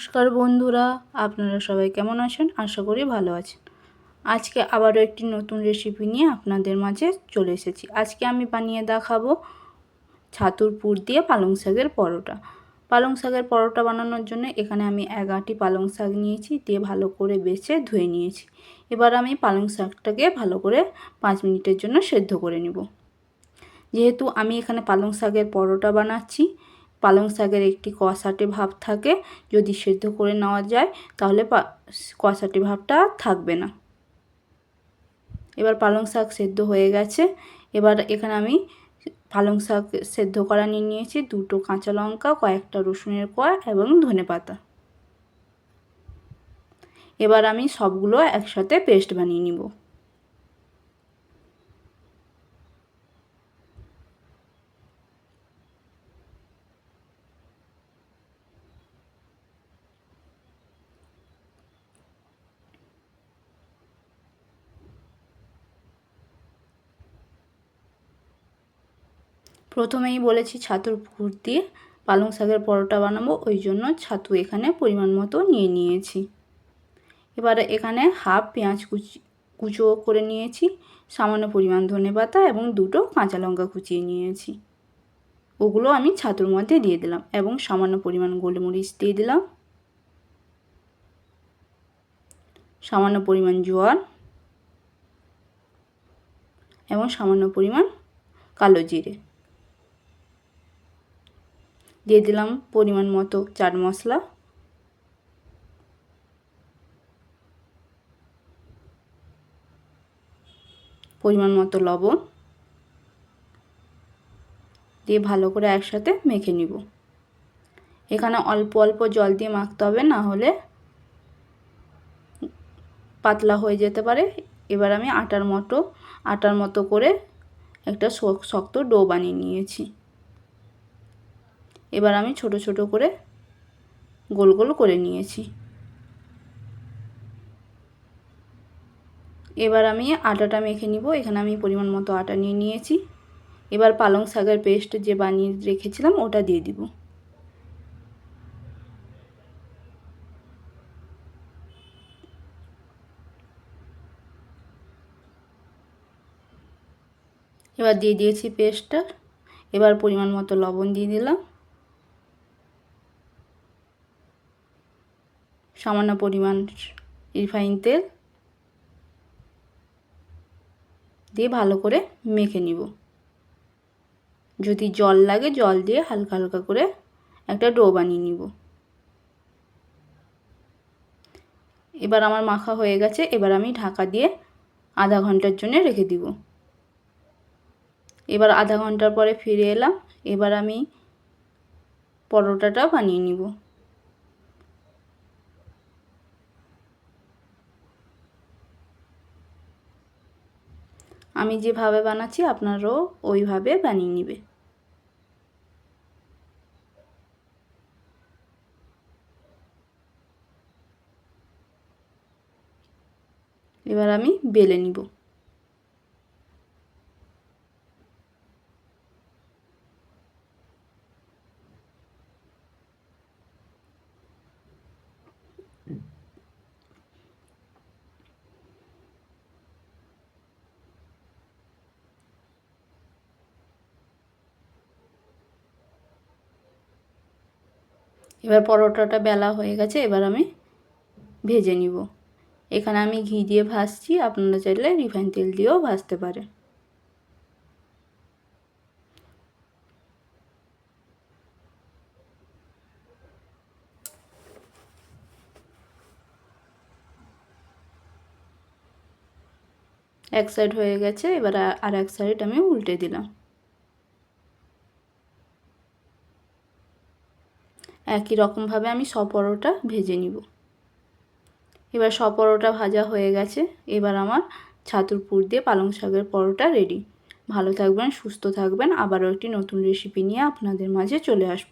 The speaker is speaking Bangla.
নমস্কার বন্ধুরা, আপনারা সবাই কেমন আছেন? আশা করি ভালো আছেন। আজকে আবারও একটি নতুন রেসিপি নিয়ে আপনাদের মাঝে চলে এসেছি। আজকে আমি বানিয়ে দেখাবো ছাতুর পুর দিয়ে পালং শাকের পরোটা। পালং শাকের পরোটা বানানোর জন্য এখানে আমি এক আটি পালং শাক নিয়েছি, দিয়ে ভালো করে বেছে ধুয়ে নিয়েছি। এবার আমি পালং শাকটাকে ভালো করে পাঁচ মিনিটের জন্য সেদ্ধ করে নিব। যেহেতু আমি এখানে পালং শাকের পরোটা বানাচ্ছি পালং শাকের একটি কষাটে ভাব থাকে। যদি সেদ্ধ করে নেওয়া যায়, তাহলে কষাটে ভাবটা থাকবে না। এবার পালং শাক সেদ্ধ হয়ে গেছে। এবার এখানে আমি পালং শাক সেদ্ধ করা নিয়ে নিয়েছি। দুটো কাঁচা লঙ্কা, কয়েকটা রসুনের কোয়া এবং ধনে পাতা। এবার আমি সবগুলো একসাথে পেস্ট বানিয়ে নিব। প্রথমেই বলেছি ছাতুর পুর দিয়ে পালং শাকের পরোটা বানাবো, ওই জন্য ছাতু এখানে পরিমাণ মতো নিয়ে নিয়েছি। এবারে এখানে হাফ পেঁয়াজ কুচি, কুচো করে নিয়েছি, সামান্য পরিমাণ ধনে পাতা এবং দুটো কাঁচা লঙ্কা কুচিয়ে নিয়েছি। ওগুলো আমি ছাতুর মধ্যে দিয়ে দিলাম এবং সামান্য পরিমাণ গোলমরিচ দিয়ে দিলাম। সামান্য পরিমাণ জোয়ার এবং সামান্য পরিমাণ কালো জিরে। দিয়ে দিলাম পরিমাণ মতো চাট মশলা। পরিমাণ মতো লবণ। দিয়ে ভালো করে একসাথে মেখে নিব। এখানে অল্প অল্প জল দিয়ে মাখতে হবে, না হলে পাতলা হয়ে যেতে পারে। এবার আমি আটার মতো আটার মতো করে একটা শক্ত ডো বানিয়ে নিয়েছি। এবার আমি ছোট ছোট করে গোল গোল করে নিয়েছি। এবার আমি আটাটা মেখে নিব। এখানে আমি পরিমাণ মতো আটা নিয়ে নিয়েছি। এবার পালং শাকের পেস্ট যে বানিয়ে রেখেছিলাম, ওটা দিয়ে দিব। এবার দিয়ে দিয়েছি পেস্টটা। এবার পরিমাণ মতো লবণ দিয়ে দিলাম। সামান্য পরিমাণ রিফাইন তেল দিয়ে ভালো করে মেখে নিব। যদি জল লাগে, জল দিয়ে হালকা হালকা করে একটা ডো বানিয়ে নিব। এবার আমার মাখা হয়ে গেছে, এবার আমি ঢাকা দিয়ে আধা ঘণ্টার জন্য রেখে দিব। এবার আধা ঘণ্টার পরে ফিরে এলাম, এবার আমি পরোটাটা বানিয়ে নিব। আমি যেভাবে বানাচ্ছি আপনারাও ওইভাবে বানিয়ে নেবে। এবার আমি বেলে নিব। এবার পরোটাটা বেলা হয়ে গেছে, এবার আমি ভেজে নিব। এখানে আমি ঘি দিয়ে ভাজছি, আপনারা চাইলে রিফাইন তেল দিয়েও ভাজতে পারেন। এক সাইড হয়ে গেছে, এবার আর এক সাইড আমি উল্টে দিলাম। একই রকমভাবে আমি সব পরোটা ভেজে নিব। এবার সব পরোটা ভাজা হয়ে গেছে। এবার আমার ছাতুর পুর দিয়ে পালং শাকের পরোটা রেডি ভালো থাকবেন, সুস্থ থাকবেন। আবারও একটি নতুন রেসিপি নিয়ে আপনাদের মাঝে চলে আসব।